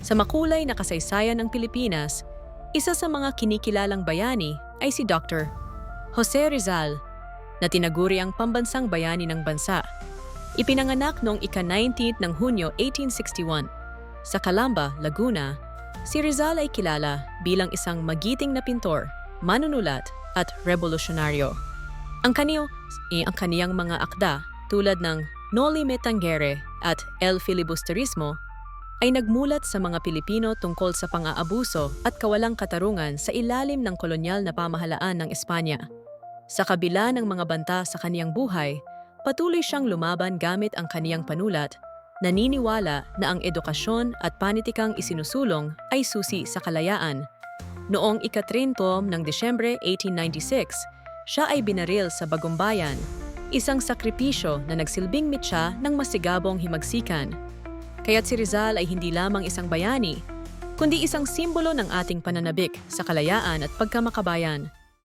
Sa makulay na kasaysayan ng Pilipinas, isa sa mga kinikilalang bayani ay si Dr. Jose Rizal, na tinaguri ang pambansang bayani ng bansa. Ipinanganak noong ika-19 ng Hunyo 1861 sa Calamba, Laguna. Si Rizal ay kilala bilang isang magiting na pintor, manunulat at revolusyonaryo. Ang kaniyo, eh, ang kaniyang mga akda tulad ng Noli Me Tangere at El Filibusterismo ay nagmulat sa mga Pilipino tungkol sa pang-aabuso at kawalang katarungan sa ilalim ng kolonyal na pamahalaan ng Espanya. Sa kabila ng mga banta sa kaniyang buhay, patuloy siyang lumaban gamit ang kaniyang panulat, naniniwala na ang edukasyon at panitikang isinusulong ay susi sa kalayaan. Noong ikatrintom ng Desyembre 1896, siya ay binaril sa Bagumbayan, isang sakripisyo na nagsilbing mitya ng masigabong himagsikan. Kaya't si Rizal ay hindi lamang isang bayani, kundi isang simbolo ng ating pananabik sa kalayaan at pagkamakabayan.